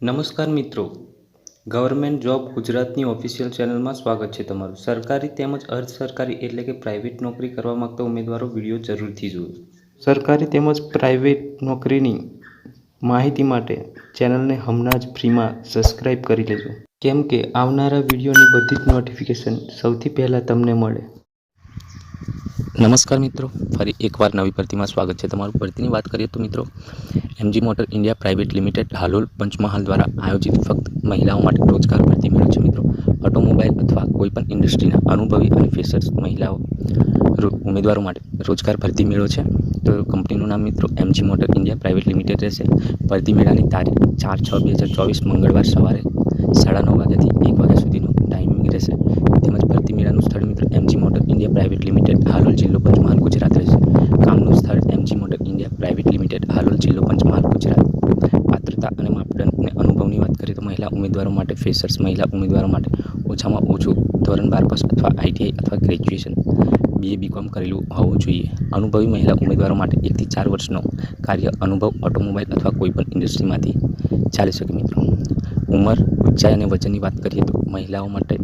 નમસ્કાર મિત્રો. Government job ગુજરાતની ઓફિશિયલ ચેનલમાં સ્વાગત છે તમારું. સરકારી તેમજ અર્ધ સરકારી એટલે કે પ્રાઇવેટ નોકરી કરવા માગતા ઉમેદવારો વીડિયો જરૂરથી જુઓ. સરકારી તેમજ પ્રાઇવેટ નોકરીની માહિતી માટે ચેનલને હમણાં જ ફ્રીમાં સબસ્ક્રાઇબ કરી લેજો. કેમ કે આવનારા વિડીયોની બધી જ નોટિફિકેશન સૌથી પહેલાં તમને મળે. નમસ્કાર મિત્રો, ફરી એકવાર નવી ભરતીમાં સ્વાગત છે તમારું. ભરતીની વાત કરીએ તો મિત્રો MG motor India private limited Halol Panchmahal દ્વારા આયોજિત ફક્ત મહિલાઓ માટે રોજગાર ભરતી મેળો છે મિત્રો. ઓટોમોબાઈલ અથવા કોઈપણ ઇન્ડસ્ટ્રીના અનુભવી અને ફેશર્સ મહિલાઓ ઉમેદવારો માટે રોજગાર ભરતી મેળો છે. તો કંપનીનું નામ મિત્રો MG motor India private limited રહેશે. ભરતી મેળાની તારીખ ચાર છ બે હજાર ચોવીસ મંગળવાર સવારે સાડા નવ વાગ્યાથી એક વાગ્યા સુધીનો ટાઈમિંગ રહેશે તેમજ ભરતી મેળાનું સ્થળ મિત્ર MG motor India private limited Halol જિલ્લો પંચમહાલ, ગુજરાત કામનું સ્થળ MG motor India private limited Halol જિલ્લો પંચમહાલ, ગુજરાત. પાત્રતા અને માપદંડ અને અનુભવની વાત કરીએ તો મહિલા ઉમેદવારો માટે ફ્રેશર્સ મહિલા ઉમેદવારો માટે ઓછામાં ઓછું ધોરણ બાર પાસ અથવા આઈટીઆઈ અથવા ગ્રેજ્યુએશન બીએ બીકોમ કરેલું હોવું જોઈએ. અનુભવી મહિલા ઉમેદવારો માટે એકથી ચાર વર્ષનો કાર્ય અનુભવ ઓટોમોબાઈલ અથવા કોઈપણ ઇન્ડસ્ટ્રીમાંથી ચાલી શકે મિત્રો. ઉંમર ઊંચાઈ અને વજનની વાત કરીએ તો મહિલાઓ માટે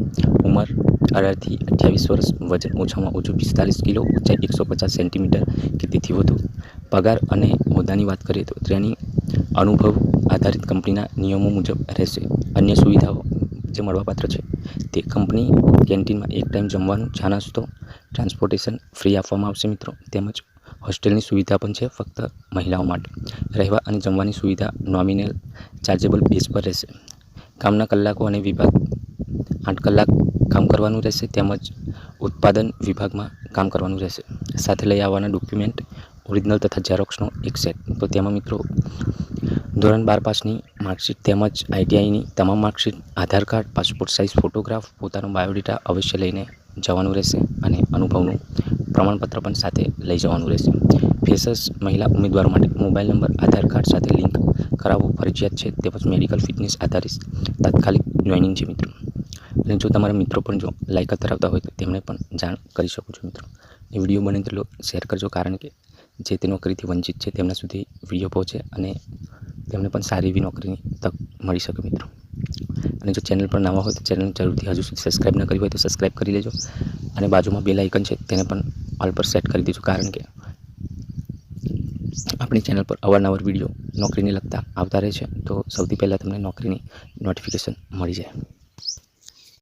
ઉંમર અઢારથી અઠ્યાવીસ વર્ષ, વજન ઓછામાં ઓછું પિસ્તાલીસ કિલો, ઊંચાઈ એકસો પચાસ સેન્ટીમીટર કે તેથી વધુ. પગાર અને હોદ્દાની વાત કરીએ તો ટ્રેનિંગ અનુભવ આધારિત કંપનીના નિયમો મુજબ રહેશે. અન્ય સુવિધાઓ જે મળવાપાત્ર છે તે કંપની કેન્ટીનમાં એક ટાઈમ જમવાનું, ચા નાસ્તો, ટ્રાન્સપોર્ટેશન ફ્રી આપવામાં આવશે મિત્રો. તેમજ હોસ્ટેલની સુવિધા પણ છે ફક્ત મહિલાઓ માટે. રહેવા અને જમવાની સુવિધા નોમિનલ, ચાર્જેબલ બેઝ પર રહેશે. કામના કલાકો અને વિભાગ આઠ કલાક કામ કરવાનું રહેશે, તેમજ ઉત્પાદન વિભાગમાં કામ કરવાનું રહેશે. સાથે લઈ આવવાના ડોક્યુમેન્ટ, ઓરિજિનલ તથા ઝેરોક્સનો એક સેટ. તો તેમાં મિત્રો, ધોરણ બાર પાસની માર્કશીટ તેમજ આઈટીઆઈની તમામ marksheet, Aadhaar card, passport size, photograph, પોતાનો બાયોડેટા અવશ્ય લઈને જવાનું રહેશે અને અનુભવનું પ્રમાણપત્ર પણ સાથે લઈ જવાનું રહેશે. ફેસર્સ મહિલા ઉમેદવારો માટે મોબાઈલ નંબર, આધાર કાર્ડ સાથે લિંક કરાવવો ફરજિયાત છે. તેમજ મેડિકલ ફિટનેસ આધારિત તાત્કાલિક જોઈનિંગ છે મિત્રો. અને જો તમારા મિત્રો પણ જો લાયકાત ધરાવતા હોય તો તેમણે પણ જાણ કરી શકો છો મિત્રો. એ વીડિયો બને તેટલો શેર કરજો, કારણ કે જે તે નોકરીથી વંચિત છે તેમના સુધી વીડિયો પહોંચે અને તેમને પણ સારી એવી નોકરીની તક મળી શકે મિત્રો. અને જો ચેનલ પર નવા હોય તો ચેનલ જરૂરથી હજુ સુધી સબસ્ક્રાઈબ ન કરી હોય તો સબસ્ક્રાઈબ કરી લેજો. અને બાજુમાં બે લાઇકન છે તેને પણ ઓલ પર સેટ કરી દેજો, કારણ કે આપણી ચેનલ પર અવારનવાર વીડિયો નોકરીને લગતા આવતા રહે છે, તો સૌથી પહેલાં તમને નોકરીની નોટિફિકેશન મળી જાય.